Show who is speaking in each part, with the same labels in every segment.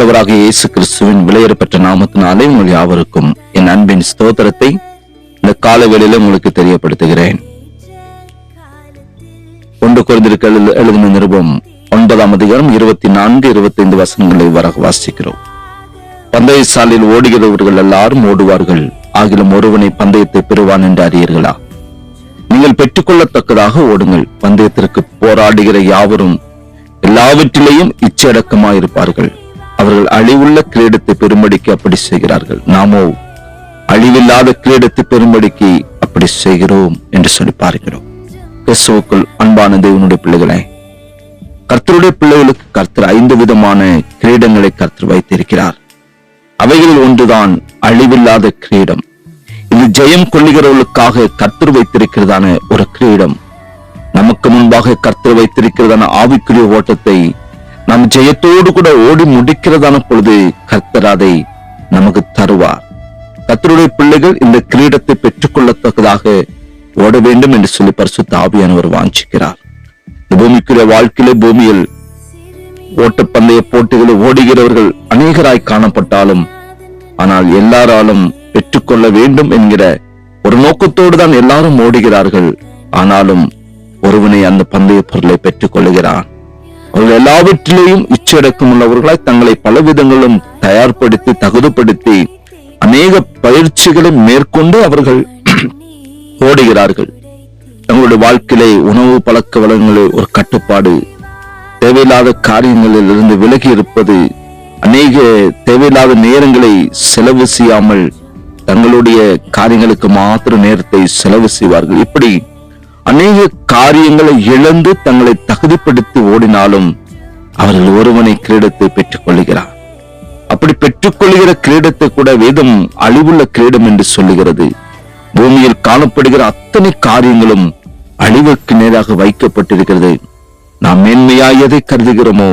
Speaker 1: ஆண்டவராக இயேசு கிறிஸ்துவின் விலையேறப்பட்ட நாமத்தினாலே உங்கள் யாவருக்கும் என் அன்பின் ஸ்தோத்திரத்தை இந்த காலவேளையில உங்களுக்கு தெரியப்படுத்துகிறேன். ஒன்று குறைந்திருக்க எழுதின நிருபம் ஒன்பதாம் அதிகாரம் இருபத்தி நான்கு இருபத்தி ஐந்து வசனங்களை வர வாசிக்கிறோம். பந்தய சாலையில் ஓடுகிறவர்கள் எல்லாரும் ஓடுவார்கள் ஆகிலும் ஒருவனை பந்தயத்தை பெறுவான் என்று அறியீர்களா? நீங்கள் பெற்றுக்கொள்ளத்தக்கதாக ஓடுங்கள் பந்தயத்திற்கு போராடுகிற யாவரும் எல்லாவற்றிலேயும் இச்சடக்கமாயிருப்பார்கள் அவர்கள் அழிவுள்ள கிரீடத்தை பெரும்படிக்கு அப்படி செய்கிறார்கள். நாமோ அழிவில்லாத கிரீடத்தை பெரும்படிக்கு அப்படி செய்கிறோம் என்று சொல்லி பார்க்கிறோம். கிறிஸ்துவுக்குள் அன்பான தேவனுடைய பிள்ளைகளே கர்த்தருடைய பிள்ளைகளுக்கு கர்த்தர் ஐந்து விதமான கிரீடங்களை கர்த்தர் வைத்திருக்கிறார். அவைகளில் ஒன்றுதான் அழிவில்லாத கிரீடம். இது ஜெயம் கொள்ளுகிறவர்களுக்காக கர்த்தர் வைத்திருக்கிறதான ஒரு கிரீடம். நமக்கு முன்பாக கர்த்தர் வைத்திருக்கிறதான ஆவிக்குரிய ஓட்டத்தை நாம் ஜெயத்தோடு கூட ஓடி முடிக்கிறதான பொழுது கர்த்தர் அதை நமக்கு தருவார் கத்தருடைய பிள்ளைகள் இந்த கிரீடத்தை பெற்றுக்கொள்ளத்தக்கதாக ஓட வேண்டும் என்று சொல்லி பரிசுத்த ஆவியானவர் வாஞ்சிக்கிறார் பூமிக்குரிய வாழ்க்கையில பூமியில் ஓட்டப்பந்தய போட்டிகளில் ஓடுகிறவர்கள் அநேகராய் காணப்பட்டாலும் ஆனால் எல்லாராலும் பெற்றுக்கொள்ள வேண்டும் என்கிற ஒரு நோக்கத்தோடு தான் எல்லாரும் ஓடுகிறார்கள் ஆனாலும் ஒருவனை அந்த பந்தய பொருளை பெற்றுக் கொள்கிறான் அவர்கள் எல்லாவற்றிலேயும் இச்சடக்கம் உள்ளவர்களாய் தங்களை பல விதங்களும் தயார்படுத்தி தகுதிப்படுத்தி அநேக பயிற்சிகளை மேற்கொண்டு அவர்கள் ஓடுகிறார்கள். தங்களுடைய வாழ்க்கையிலே உணவு பழக்க வளங்களில் ஒரு கட்டுப்பாடு தேவையில்லாத காரியங்களில் இருந்து விலகி இருப்பது அநேக தேவையில்லாத நேரங்களை செலவு செய்யாமல் தங்களுடைய காரியங்களுக்கு மாத்திர நேரத்தை செலவு செய்வார்கள். இப்படி அநேக காரியங்களை இழந்து தங்களை தகுதிப்படுத்தி ஓடினாலும் அவர்கள் ஒருவனை கிரீடத்தை பெற்றுக் கொள்கிறார் அப்படி பெற்றுக்கொள்கிற கிரீடத்தை கூட வேதம் அழிவுள்ள கிரீடம் என்று சொல்லுகிறது. பூமியில் காணப்படுகிற அத்தனை காரியங்களும் அழிவுக்கு நேராக வைக்கப்பட்டிருக்கிறது. நாம் மேன்மையாய் எதை கருதுகிறோமோ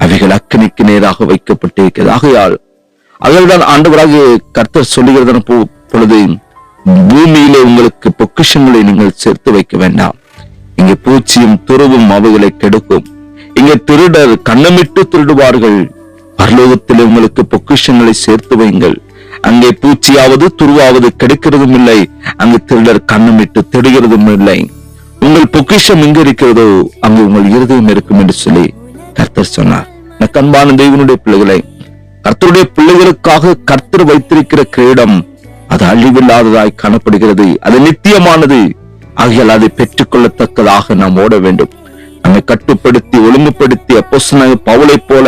Speaker 1: அவைகள் அக்கனிக்கு நேராக வைக்கப்பட்டிருக்கிறது. ஆகையால் அதல்தான் ஆண்டவராக கர்த்தர் சொல்லுகிறதன பொழுது பூமியிலே உங்களுக்கு பொக்கிஷங்களை நீங்கள் சேர்த்து வைக்க வேண்டாம். இங்கே பூச்சியும் துருவும் அவைகளை கெடுக்கும். இங்கே திருடர் கண்ணமிட்டு திருடுவார்கள். பரலோகத்தில் உங்களுக்கு பொக்கிஷங்களை சேர்த்து வைங்கள் அங்கே பூச்சியாவது துருவாவது கெடுக்கிறதும் இல்லை. அங்கு திருடர் கண்ணமிட்டு திடுகிறதும் இல்லை. உங்கள் பொக்கிஷம் எங்க இருக்கிறதோ அங்கு உங்கள் இருதயம் இருக்கும் என்று சொல்லி கர்த்தர் சொன்னார். எனக்கு தெய்வனுடைய பிள்ளைகளை கர்த்தருடைய பிள்ளைகளுக்காக கர்த்தர் வைத்திருக்கிற கிரீடம் அது அழிவில்லாததாய் காணப்படுகிறது. அது நித்தியமானது. ஆகியால் அதை பெற்றுக்கொள்ளத்தக்கதாக நாம் ஓட வேண்டும். நம்மை கட்டுப்படுத்தி ஒழுங்குபடுத்தி அப்போஸ்தலனாகிய போல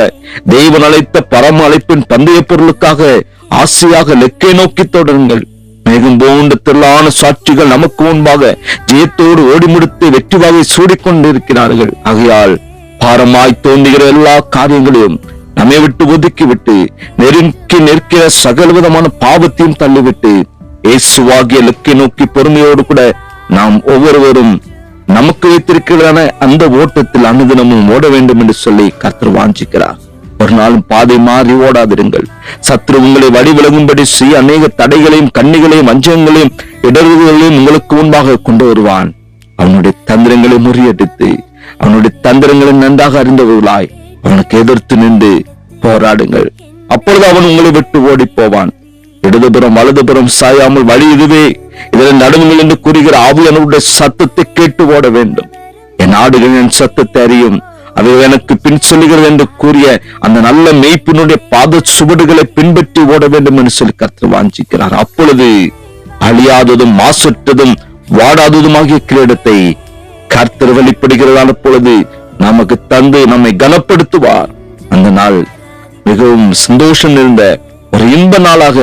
Speaker 1: தெய்வன் அழைத்த பரம அழைப்பின் பந்தய பொருளுக்காக ஆசையாக லெக்கை நோக்கி தொடருங்கள். மேகம் போன்ற திரளான சாட்சிகள் நமக்கு முன்பாக ஜெயத்தோடு ஓடி முடித்து வெற்றி வாகை சூடிக்கொண்டிருக்கிறார்கள். ஆகையால் பாரமாய் தோன்றுகிற எல்லா காரியங்களையும் நம்மை விட்டு ஒதுக்கி விட்டு நெருக்கி நிற்கிற சகல விதமான பாவத்தையும் தள்ளிவிட்டு இயேசுவாகிய லெக்கை நோக்கி பொறுமையோடு கூட நாம் ஒவ்வொருவரும் நமக்கு வைத்திருக்கிறதான அந்த ஓட்டத்தில் அனுதினமும் ஓட வேண்டும் என்று சொல்லி கர்த்தர் வாஞ்சிக்கிறார். ஒரு நாளும் பாதை மாறி ஓடாதிருங்கள். சத்ரு உங்களை வழிவிலகும்படி செய்ய அநேக தடைகளையும் கண்ணிகளையும் அஞ்சங்களையும் இடர்வுகளையும் உங்களுக்கு முன்பாக கொண்டு வருவான். அவனுடைய தந்திரங்களை முறியடித்து அவனுடைய தந்திரங்களை நன்றாக அறிந்தவர்களாய் அவனுக்கு எதிர்த்து நின்று போராடுங்கள். அப்பொழுது அவன் உங்களை விட்டு ஓடி போவான் இடதுபுறம் வலதுபுறம் சாயாமல் வழி இதுவே. இதில் நடுவுங்கள் என்று கூறுகிற ஆவியானவருடைய சத்தத்தை கேட்டு ஓட வேண்டும். என் ஆடுகள் என் சத்தத்தை அறியும். அவை எனக்கு பின் சொல்லுகிறது என்று கூறிய அந்த நல்ல மெய்ப்பினுடைய பாத சுவடுகளை பின்பற்றி ஓட வேண்டும் என்று சொல்லி கர்த்தர் வாஞ்சிக்கிறார். அப்பொழுது அழியாததும் மாசற்றதும் வாடாததுமாகிய கிரீடத்தை கர்த்தர் வெளிப்படுகிறதான பொழுது நமக்கு தந்து நம்மை கனப்படுத்துவார். அந்த நாள் மிகவும் சந்தோஷம் நிறைந்த ஒரு இன்ப நாளாக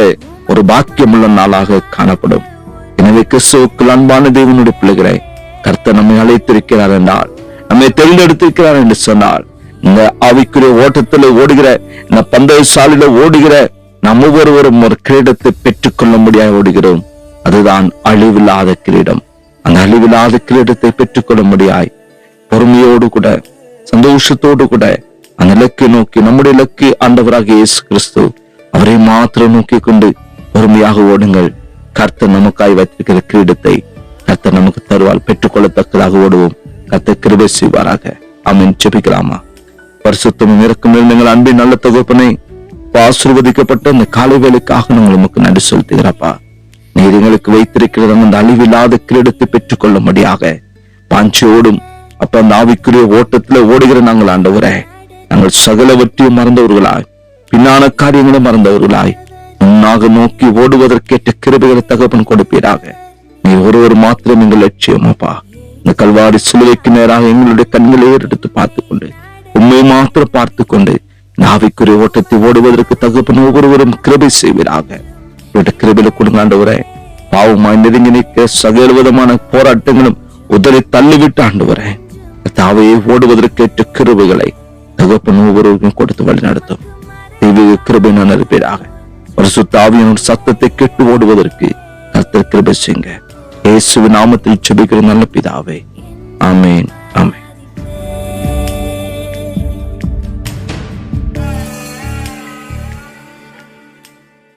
Speaker 1: ஒரு பாக்கியமுள்ள நாளாக காணப்படும். எனவே கிறிஸ்துவுக்குள் அன்பான தேவனுடைய பிள்ளைகளை கர்த்தர் நம்மை அழைத்திருக்கிறார் என்றால் நம்மை தேர்ந்தெடுத்திருக்கிறார் என்று சொன்னால் இந்த ஆவிக்குரிய ஓட்டத்தில் ஓடுகிற இந்த பந்தய சாலையில ஓடுகிற நாம் ஒவ்வொருவரும் ஒரு கிரீடத்தை பெற்றுக்கொள்ள முடியாத ஓடுகிறோம். அதுதான் அழிவில்லாத கிரீடம். அந்த அழிவில்லாத கிரீடத்தை பெற்றுக்கொள்ள முடியாய் பொறுமையோடு கூட சந்தோஷத்தோடு கூட அந்த இலக்கை நோக்கி நம்முடைய இலக்கு ஆண்டவராக இயேசு கிறிஸ்து அவரை மாத்திரம் நோக்கி கொண்டு பொறுமையாக ஓடுங்கள். கர்த்தர் நமக்காய் வைத்திருக்கிற கிரீடத்தை கர்த்தர் நமக்கு தருவால் பெற்றுக்கொள்ளத்தக்கதாக ஓடுவோம். கர்த்தர் கிருபை செய்வாராக. அமீன் செபிக்கலாமா பரிசுத்தமும் இறக்கும் நீங்கள் அன்பின் நல்ல தொகுப்பனை ஆசிர்வதிக்கப்பட்ட இந்த காலை வேலைக்காக நாங்கள் உமக்கு நன்றி செலுத்துகிறப்பா நீர் எங்களுக்கு வைத்திருக்கிற அந்த அழிவில்லாத கிரீடத்தை பெற்றுக் கொள்ளும்படியாக பாஞ்சோடும் அப்ப அந்த ஆவிக்குரிய ஓட்டத்துல ஓடுகிற நாங்கள் ஆண்டவரே. நாங்கள் சகலவற்றையும் மறந்தவர்களாய் பின்னான காரியங்களை மறந்தவர்களாய் முன்னாக நோக்கி ஓடுவதற்கேற்ற கிருபைகளை தகப்பன் கொடுப்பீராக நீ ஒருவர் மாத்திரம் எங்கள் லட்சியம் அப்பா இந்த கல்வாரி சிலுவைக்கு நேராக எங்களுடைய கண்களை ஏறெடுத்து பார்த்து கொண்டு உண்மை மாத்திரம் பார்த்து கொண்டு நாவிக்குரிய ஓட்டத்தை ஓடுவதற்கு தகப்பன் ஒவ்வொருவரும் கிருபை செய்வீராக இவற்றை கிருபையில கொடுங்காண்டவரே பாவமாய் நெருங்கி நிற்க சகல விதமான போராட்டங்களும் உதறி தள்ளிவிட்டு ஆண்டவரே தாவையை ஓடுவதற்கேற்ற கிருபைகளை தகப்பன் ஒவ்வொருவருக்கும் கொடுத்து வழி நடத்தும். தெய்வீக கிருபை நான் இருப்பீராக பரிசுத்த ஆவியின் சத்தத்தை கெட்டு ஓடுவதற்கு கர்த்தர் கிருபை செய்யுங்க. இயேசுவின் நாமத்தில் செபிக்கிற நல்ல பிதாவே. ஆமேன். ஆமேன்.